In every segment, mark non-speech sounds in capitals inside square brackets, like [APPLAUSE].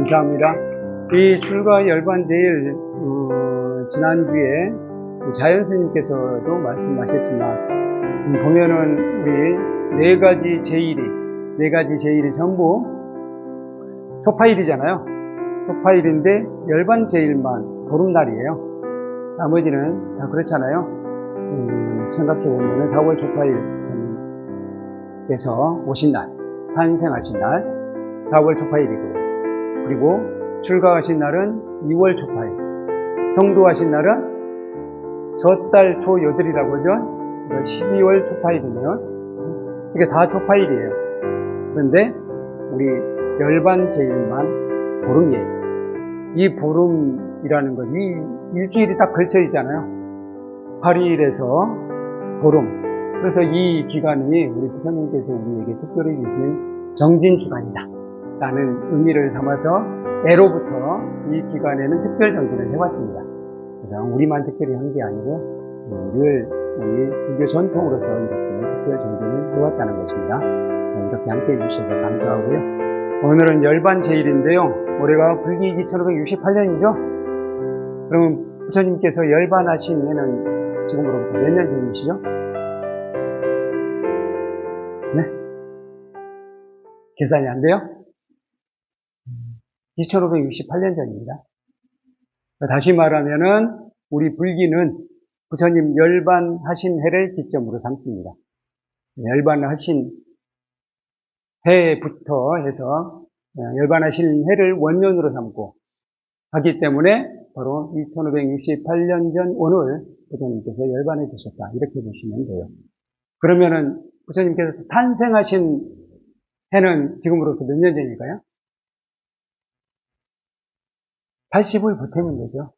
감사합니다. 이 출가 열반 제일 어, 지난주에 자연 스님께서도 말씀하셨지만 음, 보면은 우리 네 가지 제일이 네 가지 제일이 전부 초파일이잖아요. 초파일인데 열반 제일만 보름날이에요. 나머지는 다 그렇잖아요. 음, 생각해 보면은 4월 초파일 전께서 오신 날, 탄생하신 날, 4월 초파일이고요. 그리고 출가하신 날은 2월 초파일, 성도하신 날은 섣달 초 여덟이라고 하죠. 12월 초파일이면 이게 다 초파일이에요. 그런데 우리 열반 제일만 보름이에요. 이 보름이라는 건 이 일주일이 딱 걸쳐 있잖아요. 8일에서 보름. 그래서 이 기간이 우리 부처님께서 우리에게 특별히 주신 정진 주간이다. 라는 의미를 삼아서 애로부터 이 기간에는 특별 정진을 해왔습니다. 그래서 우리만 특별히 한 게 아니고 늘 우리 불교 전통으로서 이렇게 특별 정진을 해왔다는 것입니다. 네, 이렇게 함께 해주셔서 감사하고요. 오늘은 열반 제일인데요. 올해가 불기 2568년이죠. 그러면 부처님께서 열반하신 해는 지금으로부터 몇 년 전이시죠? 네? 계산이 안 돼요? 2568년 전입니다. 다시 말하면은 우리 불기는 부처님 열반하신 해를 기점으로 삼습니다. 열반하신 해부터 해서 열반하신 해를 원년으로 삼고 하기 때문에 바로 2568년 전 오늘 부처님께서 열반해 주셨다. 이렇게 보시면 돼요. 그러면은 부처님께서 탄생하신 해는 지금으로부터 몇년 전일까요? 80을 보태면 되죠.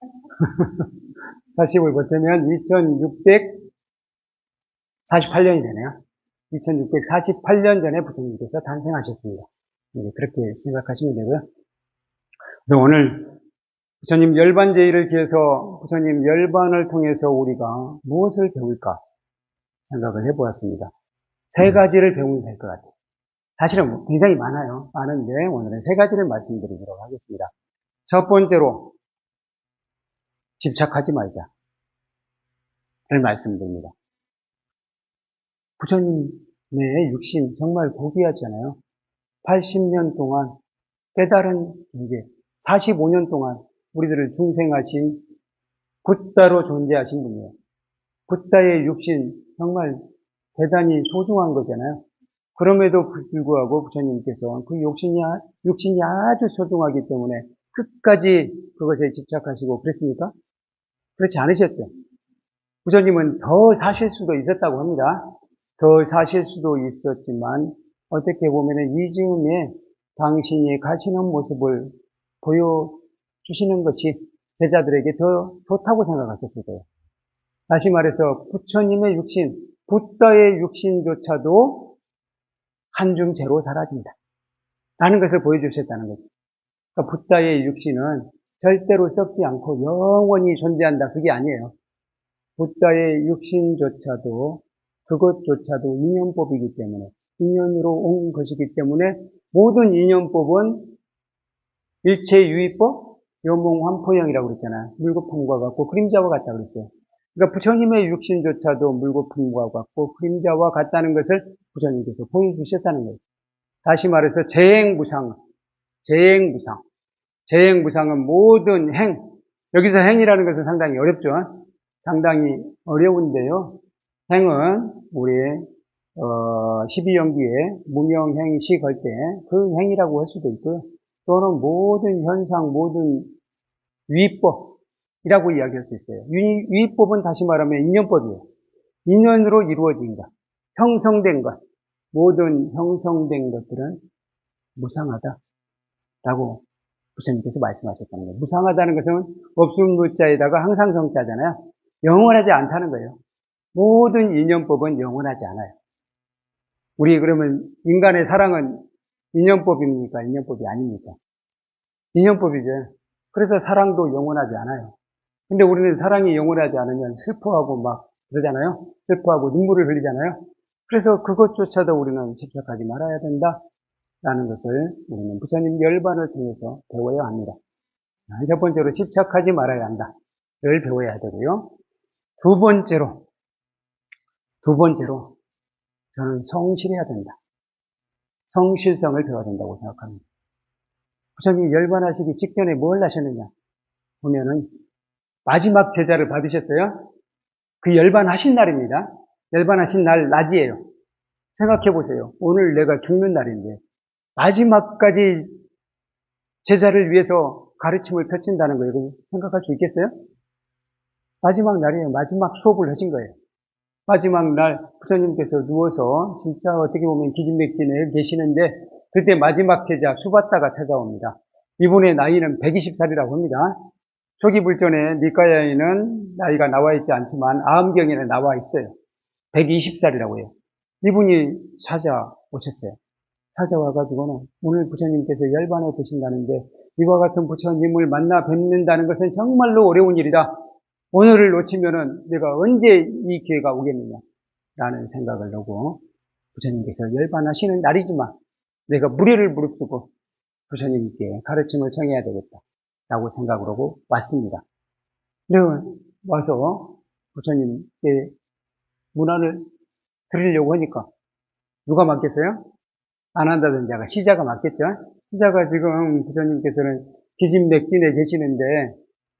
[LAUGHS] 80을 보태면 2648년이 되네요. 2648년 전에 부처님께서 탄생하셨습니다. 네, 그렇게 생각하시면 되고요. 그래서 오늘 부처님 열반 제의를 기해서 부처님 열반을 통해서 우리가 무엇을 배울까 생각을 해보았습니다. 세 가지를 배우면 될 것 같아요. 사실은 굉장히 많아요. 많은데 오늘은 세 가지를 말씀드리도록 하겠습니다. 첫 번째로 집착하지 말자. 를 말씀드립니다. 부처님의 육신 정말 고귀하잖아요. 80년 동안 깨달은 이제 45년 동안 우리들을 중생하신 붓다로 존재하신 분이에요. 붓다의 육신 정말 대단히 소중한 거잖아요. 그럼에도 불구하고 부처님께서 그 육신이, 육신이 아주 소중하기 때문에 끝까지 그것에 집착하시고 그랬습니까? 그렇지 않으셨죠. 부처님은 더 사실 수도 있었다고 합니다. 더 사실 수도 있었지만 어떻게 보면 이 즈음에 당신이 가시는 모습을 보여주시는 것이 제자들에게 더 좋다고 생각하셨을 거예요. 다시 말해서 부처님의 육신, 부다의 육신조차도 한중 제로 사라진다. 라는 것을 보여주셨다는 거죠. 그러니까 부다의 육신은 절대로 썩지 않고 영원히 존재한다. 그게 아니에요. 부다의 육신조차도 그것조차도 인연법이기 때문에 인연으로 온 것이기 때문에 모든 인연법은 일체 유의법, 요몽환포형이라고 그랬잖아요. 물거품과 같고 그림자와 같다 그랬어요. 그러니까 부처님의 육신조차도 물거품과 같고 그림자와 같다는 것을 부처님께서 보여주셨다는 거예요. 다시 말해서 재행무상, 재행무상. 재행무상은 모든 행, 여기서 행이라는 것은 상당히 어렵죠. 상당히 어려운데요. 행은 우리의 어, 12연기에 무명행 시 걸 때 그 행이라고 할 수도 있고요. 또는 모든 현상, 모든 위법이라고 이야기할 수 있어요. 위, 위법은 다시 말하면 인연법이에요. 인연으로 이루어진 것, 형성된 것, 모든 형성된 것들은 무상하다 라고 부처님께서 말씀하셨다는 거예요. 무상하다는 것은 없음 무자에다가 항상 성자잖아요. 영원하지 않다는 거예요. 모든 인연법은 영원하지 않아요. 우리 그러면 인간의 사랑은 인연법입니까? 인연법이 아닙니까? 인연법이죠. 그래서 사랑도 영원하지 않아요. 근데 우리는 사랑이 영원하지 않으면 슬퍼하고 막 그러잖아요. 슬퍼하고 눈물을 흘리잖아요. 그래서 그것조차도 우리는 집착하지 말아야 된다. 라는 것을 우리는 부처님 열반을 통해서 배워야 합니다. 첫 번째로 집착하지 말아야 한다를 배워야 되고요. 두 번째로 두 번째로 저는 성실해야 된다. 성실성을 배워야 된다고 생각합니다. 부처님이 열반하시기 직전에 뭘 하셨느냐 보면은 마지막 제자를 받으셨어요. 그 열반하신 날입니다. 열반하신 날 낮이에요. 생각해 보세요. 오늘 내가 죽는 날인데 마지막까지 제자를 위해서 가르침을 펼친다는 거예요. 이거 생각할 수 있겠어요? 마지막 날이에요. 마지막 수업을 하신 거예요. 마지막 날 부처님께서 누워서 진짜 어떻게 보면 기진맥진에 계시는데 그때 마지막 제자 수바다가 찾아옵니다. 이분의 나이는 120살이라고 합니다. 초기 불전에 니까야에는 나이가 나와 있지 않지만 아음경에는 나와 있어요. 120살이라고 해요. 이분이 찾아오셨어요. 찾아와가지고는 오늘 부처님께서 열반에 드신다는데 이와 같은 부처님을 만나 뵙는다는 것은 정말로 어려운 일이다. 오늘을 놓치면은 내가 언제 이 기회가 오겠느냐 라는 생각을 하고 부처님께서 열반하시는 날이지만 내가 무리를 무릅쓰고 부처님께 가르침을 청해야 되겠다 라고 생각을 하고 왔습니다. 네, 와서 부처님께 문화를 드리려고 하니까 누가 맡겠어요? 안 한다던 자가 시자가 맡겠죠? 시자가 지금 부처님께서는 기진맥진에 계시는데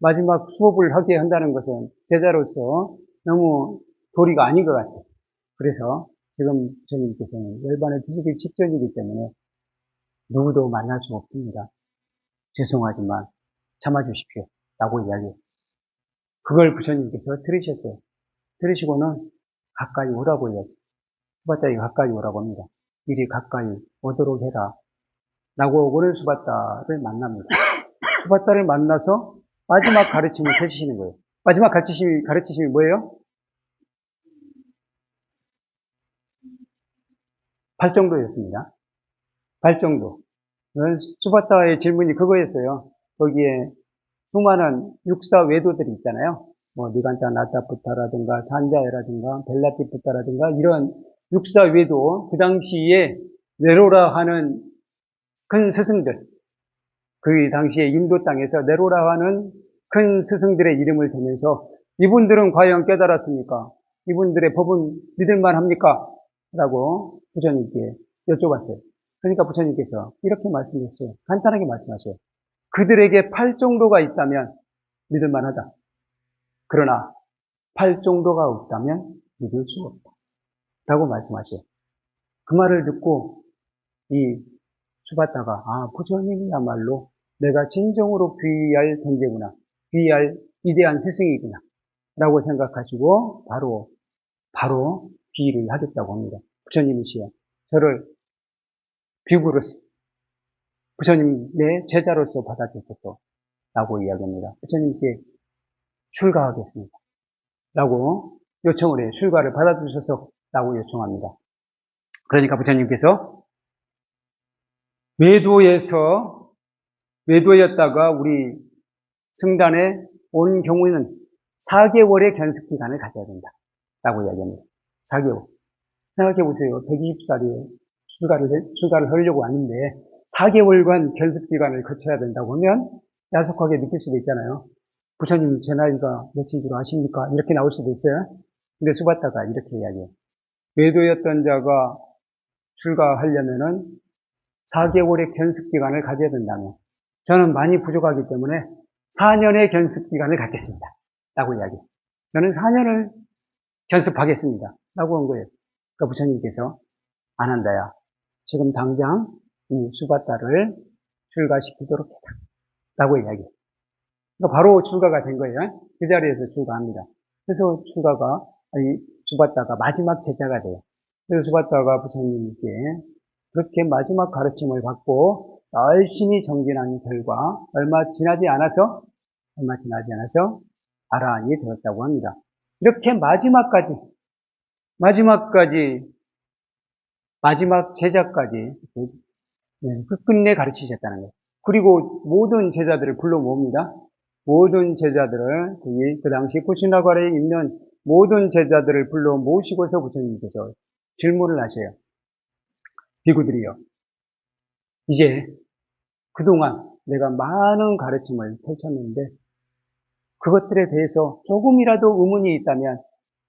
마지막 수업을 하게 한다는 것은 제자로서 너무 도리가 아닌 것 같아요. 그래서 지금 부처님께서는 열반을 드시기 직전이기 때문에 누구도 만날 수 없습니다. 죄송하지만 참아주십시오. 라고 이야기해요. 그걸 부처님께서 들으셨어요. 들으시고는 가까이 오라고 이야기해요. 수바다에 가까이 오라고 합니다. 이리 가까이 오도록 해라. 라고 오는 수바다를 만납니다. [LAUGHS] 수바다를 만나서 마지막 가르침을 펼치시는 거예요. 마지막 가르치심이, 가르치심이 뭐예요? 발정도였습니다. 발정도. 수바타의 질문이 그거였어요. 거기에 수많은 육사 외도들이 있잖아요. 뭐 니간타 나타부타라든가 산자야라든가 벨라티부타라든가 이런 육사 외도 그 당시에 네로라 하는 큰 스승들 그 당시에 인도 땅에서 네로라 하는 큰 스승들의 이름을 대면서 이분들은 과연 깨달았습니까? 이분들의 법은 믿을만 합니까? 라고 부처님께 여쭤봤어요. 그러니까 부처님께서 이렇게 말씀했어요. 간단하게 말씀하셔요. 그들에게 팔 정도가 있다면 믿을만 하다. 그러나 팔 정도가 없다면 믿을 수 없다. 라고 말씀하셔요. 그 말을 듣고 이 수바다가 아 부처님이야말로 내가 진정으로 귀할 존재구나. 귀할 위대한 스승이구나. 라고 생각하시고 바로 바로 비를 하겠다고 합니다. 부처님이시여 저를 비구로서 부처님의 제자로서 받아주셨소 라고 이야기합니다. 부처님께 출가하겠습니다. 라고 요청을 해요. 출가를 받아주셔서 라고 요청합니다. 그러니까 부처님께서 외도에서 외도였다가 우리 승단에 온 경우에는 4개월의 견습 기간을 가져야 된다. 라고 이야기합니다. 4개월. 생각해 보세요. 120살이 출가를, 출가를 하려고 하는데 4개월간 견습 기간을 거쳐야 된다고 하면 야속하게 느낄 수도 있잖아요. 부처님 제 나이가 몇인 줄 아십니까? 이렇게 나올 수도 있어요. 근데 수바타가 이렇게 이야기해요. 외도였던 자가 출가하려면은 4개월의 견습 기간을 가져야 된다면 저는 많이 부족하기 때문에 4년의 견습 기간을 갖겠습니다. 라고 이야기해요. 저는 4년을 견습하겠습니다. 라고 한 거예요. 그러니까 부처님께서 안 한다야. 지금 당장 이 수바타를 출가시키도록 해라. 라고 이야기해요. 그러니까 바로 출가가 된 거예요. 그 자리에서 출가합니다. 그래서 출가가, 이 수바타가 마지막 제자가 돼요. 그래서 수바타가 부처님께 그렇게 마지막 가르침을 받고 열심히 정진한 결과 얼마 지나지 않아서, 얼마 지나지 않아서 아라한이 되었다고 합니다. 이렇게 마지막까지, 마지막까지, 마지막 제자까지 네, 끝끝내 가르치셨다는 거예요. 그리고 모든 제자들을 불러 모읍니다. 모든 제자들을 그, 그 당시 쿠시나가라에 있는 모든 제자들을 불러 모시고서 부처님께서 질문을 하셔요. 비구들이요. 이제 그동안 내가 많은 가르침을 펼쳤는데 그것들에 대해서 조금이라도 의문이 있다면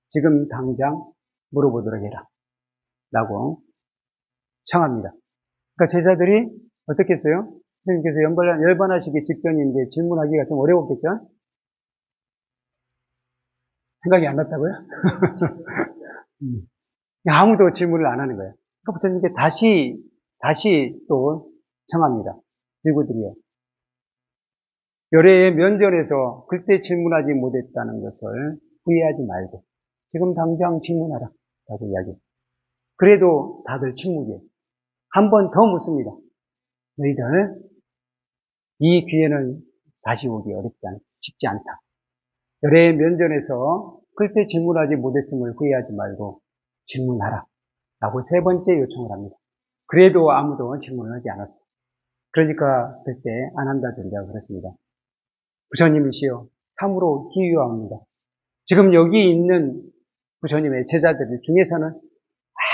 지금 당장 물어보도록 해라. 라고 청합니다. 그러니까 제자들이 어떻게 했어요? 선생님께서 열반하시기 직전인데 질문하기가 좀 어려웠겠죠? 생각이 안 났다고요? [LAUGHS] 음. 아무도 질문을 안 하는 거예요. 그러니까 부처님께 다시, 다시 또 청합니다. 일구들이요. 열애의 면전에서 그때 질문하지 못했다는 것을 후회하지 말고 지금 당장 질문하라. 라고 이야기해요. 그래도 다들 침묵이에요. 한 번 더 묻습니다. 너희들 이 기회는 다시 오기 어렵지 않, 쉽지 않다. 열애의 면전에서 그때 질문하지 못했음을 후회하지 말고 질문하라. 라고 세 번째 요청을 합니다. 그래도 아무도 질문을 하지 않았어요. 그러니까 그때 안 한다전자가 그랬습니다. 부처님이시여 참으로 기유합니다. 지금 여기 있는 부처님의 제자들 중에서는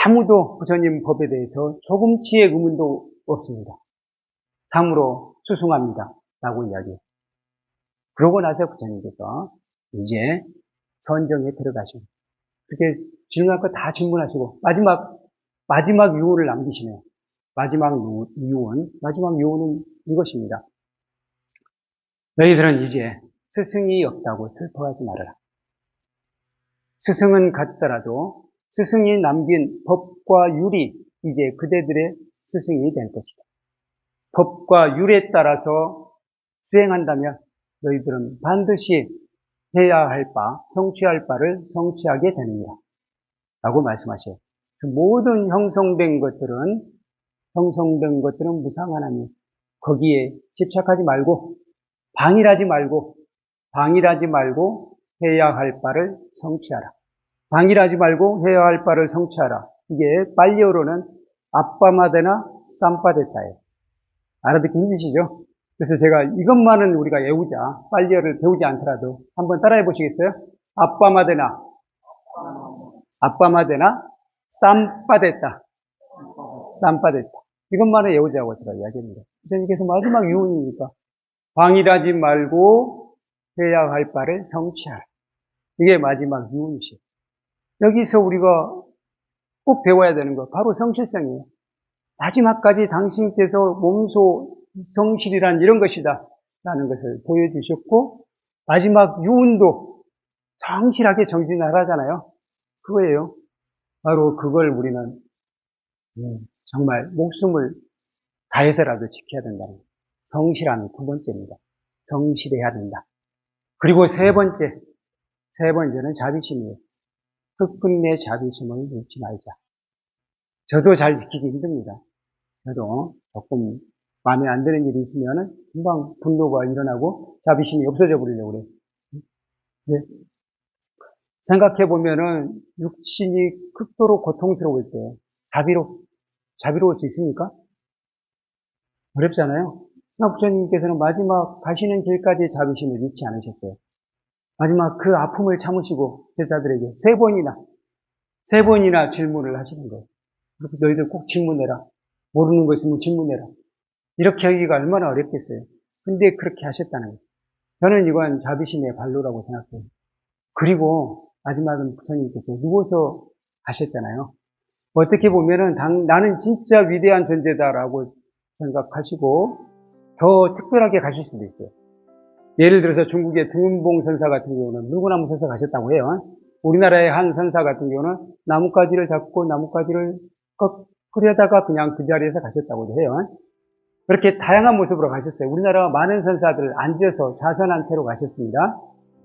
아무도 부처님 법에 대해서 조금치의 의문도 없습니다. 참으로 수승합니다. 라고 이야기해요. 그러고 나서 부처님께서 이제 선정에 들어가시고 그렇게 질문할 거 다 질문하시고 마지막 마지막 유언을 남기시네요. 마지막 유언, 마지막 유언은 이것입니다. 너희들은 이제 스승이 없다고 슬퍼하지 말아라. 스승은 같더라도 스승이 남긴 법과 율이 이제 그대들의 스승이 될 것이다. 법과 율에 따라서 수행한다면 너희들은 반드시 해야 할 바, 성취할 바를 성취하게 되느니라. 라고 말씀하셔요. 모든 형성된 것들은, 형성된 것들은 무상 하나니, 거기에 집착하지 말고, 방일하지 말고, 방일하지 말고, 해야 할 바를 성취하라. 방일하지 말고, 해야 할 바를 성취하라. 이게 빨리어로는 아빠마데나 쌈빠데타예요. 알아듣기 힘드시죠? 그래서 제가 이것만은 우리가 외우자. 빨리어를 배우지 않더라도 한번 따라해 보시겠어요? 아빠마데나. 아빠마데나 쌈빠됐다. 쌈빠됐다. 이것만은 외우자고 제가 이야기합니다. 부처님께서 마지막 유언이니까 방일하지 말고 해야 할 바를 성취하라. 이게 마지막 유언이시죠. 여기서 우리가 꼭 배워야 되는 거 바로 성실성이에요. 마지막까지 당신께서 몸소 성실이란 이런 것이다. 라는 것을 보여주셨고, 마지막 유언도 성실하게 정진하라잖아요. 그거예요. 바로 그걸 우리는 음, 정말 목숨을 다해서라도 지켜야 된다는. 성실함이 두 번째입니다. 성실해야 된다. 그리고 세 번째, 세 번째는 자비심이에요. 끝끝내 자비심을 잃지 말자. 저도 잘 지키기 힘듭니다. 저도 조금 마음에 안 드는 일이 있으면 금방 분노가 일어나고 자비심이 없어져 버리려고 그래요. 네. 생각해 보면은 육신이 극도로 고통스러울 때 자비로 자비로울 수 있습니까? 어렵잖아요. 부처님께서는 마지막 가시는 길까지 자비심을 잃지 않으셨어요. 마지막 그 아픔을 참으시고 제자들에게 세 번이나 세 번이나 질문을 하시는 거예요. 너희들 꼭 질문해라. 모르는 거 있으면 질문해라. 이렇게 하기가 얼마나 어렵겠어요. 근데 그렇게 하셨다는 거예요. 저는 이건 자비심의 발로라고 생각해요. 그리고 마지막은 부처님께서 누워서 하셨잖아요. 어떻게 보면은 당, 나는 진짜 위대한 존재다라고 생각하시고 더 특별하게 가실 수도 있어요. 예를 들어서 중국의 등운봉 선사 같은 경우는 물구나무 선사 가셨다고 해요. 우리나라의 한 선사 같은 경우는 나뭇가지를 잡고 나뭇가지를 꺾으려다가 그냥 그 자리에서 가셨다고도 해요. 그렇게 다양한 모습으로 가셨어요. 우리나라 많은 선사들 앉아서 좌선한 채로 가셨습니다.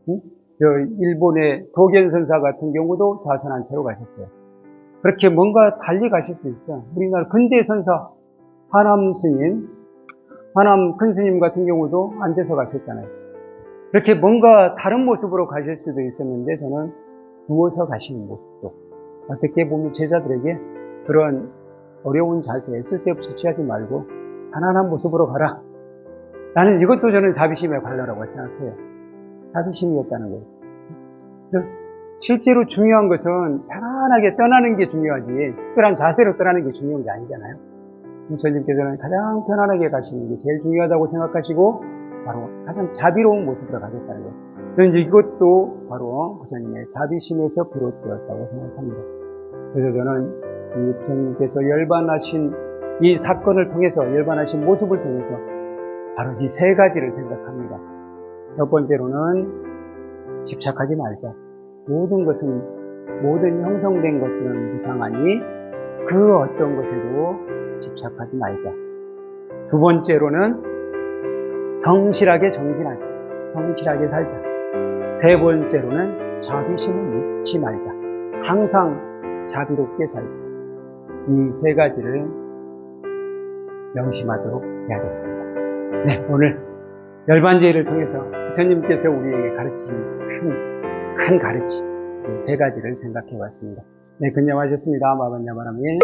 저 일본의 도견 선사 같은 경우도 좌선한 채로 가셨어요. 그렇게 뭔가 달리 가실 수 있어요. 우리나라 근대 선사 하남 스님, 하남 큰 스님 같은 경우도 앉아서 가셨잖아요. 그렇게 뭔가 다른 모습으로 가실 수도 있었는데 저는 누워서 가시는 모습도 어떻게 보면 제자들에게 그런 어려운 자세에 쓸데없이 취하지 말고 편안한 모습으로 가라. 나는 이것도 저는 자비심의 관로라고 생각해요. 자비심이었다는 거예요. 실제로 중요한 것은 편안하게 떠나는 게 중요하지 특별한 자세로 떠나는 게 중요한 게 아니잖아요. 부처님께서는 가장 편안하게 가시는 게 제일 중요하다고 생각하시고 바로 가장 자비로운 모습으로 가셨다는 거예요. 저는 이제 이것도 바로 부처님의 자비심에서 비롯되었다고 생각합니다. 그래서 저는 이 부처님께서 열반하신 이 사건을 통해서 열반하신 모습을 통해서 바로 이 세 가지를 생각합니다. 첫 번째로는 집착하지 말자. 모든 것은 모든 형성된 것들은 무상하니 그 어떤 것에도 집착하지 말자. 두 번째로는 성실하게 정진하자. 성실하게 살자. 세 번째로는 자비심을 잃지 말자. 항상 자비롭게 살자. 이 세 가지를 명심하도록 해야겠습니다. 네, 오늘 열반제를 통해서 부처님께서 우리에게 가르치신 큰, 큰 가르침, 이세 가지를 생각해 봤습니다. 네, 근념하셨습니다. 마반야바람이.